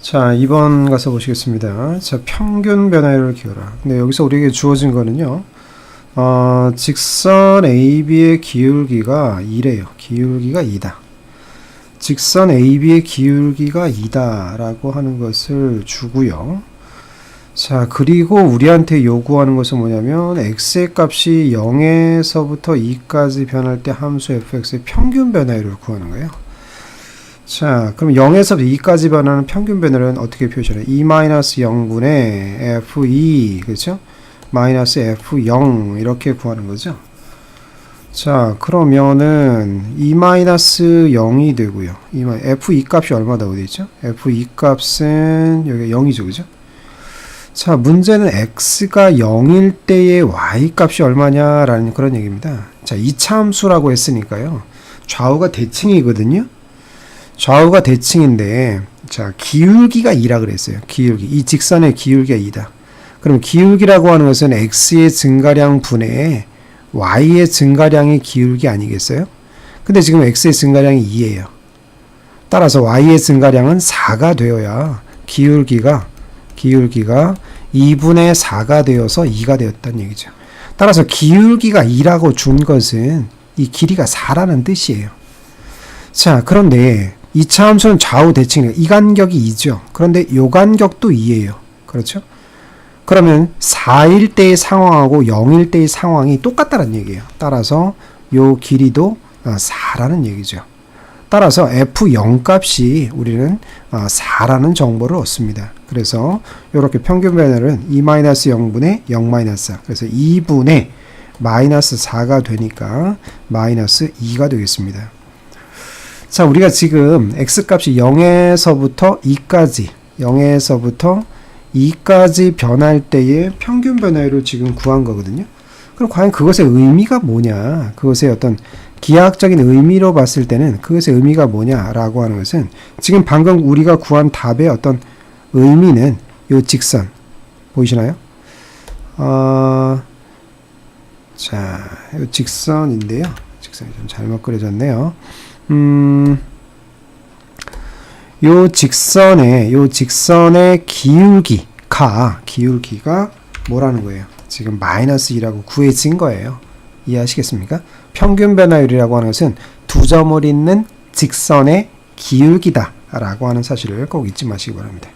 자, 2번 가서 보시겠습니다. 자, 평균 변화율을 기울라. 근데 여기서 우리에게 주어진 거는요. 어, 직선 AB의 기울기가 2래요. 기울기가 2다. 직선 AB의 기울기가 2다라고 하는 것을 주고요. 자, 그리고 우리한테 요구하는 것은 뭐냐면 x의 값이 0에서부터 2까지 변할 때 함수 fx의 평균 변화율을 구하는 거예요. 자, 그럼 0에서 2까지 변하는 평균 변화는 어떻게 표시하냐? 2-0분의 f2, 그렇죠? 마이너스 f0 이렇게 구하는 거죠. 자, 그러면은 2-0이 되고요. 2 f2 값이 얼마다 어디 있죠? f2 값은 여기 0이죠, 그죠? 자, 문제는 x가 0일 때의 y 값이 얼마냐라는 그런 얘기입니다. 자, 이차함수라고 했으니까요. 좌우가 대칭이거든요. 좌우가 대칭인데 자 기울기가 2라 그랬어요. 기울기 이 직선의 기울기가 2다. 그럼 기울기라고 하는 것은 x의 증가량 분의 y의 증가량의 기울기 아니겠어요? 근데 지금 x의 증가량이 2예요. 따라서 y의 증가량은 4가 되어야 기울기가 기울기가 2분의 4가 되어서 2가 되었다는 얘기죠. 따라서 기울기가 2라고 준 것은 이 길이가 4라는 뜻이에요. 자, 그런데 2차 함수는 좌우 대칭이에요. 이 간격이 2죠. 그런데 요 간격도 2예요. 그렇죠? 그러면 4일 때의 상황하고 0일 때의 상황이 똑같다는 얘기예요. 따라서 요 길이도 4라는 얘기죠. 따라서 f0 값이 우리는 4라는 정보를 얻습니다. 그래서 이렇게 평균 변화는 2-0분의 0-4 그래서 2분의 마이너스 4가 되니까 마이너스 2가 되겠습니다. 자, 우리가 지금 x값이 0에서부터 2까지 0에서부터 2까지 변할 때의 평균 변화율을 지금 구한 거거든요. 그럼 과연 그것의 의미가 뭐냐? 그것의 어떤 기하학적인 의미로 봤을 때는 그것의 의미가 뭐냐라고 하는 것은 지금 방금 우리가 구한 답의 어떤 의미는 요 직선 보이시나요? 어, 자, 요 직선인데요. 직선이 좀 잘못 그려졌네요. 음, 요 직선의 요 직선의 기울기가 기울기가 뭐라는 거예요? 지금 마이너스 2라고 구해진 거예요. 이해하시겠습니까? 평균 변화율이라고 하는 것은 두 점을 잇는 직선의 기울기다라고 하는 사실을 꼭 잊지 마시기 바랍니다.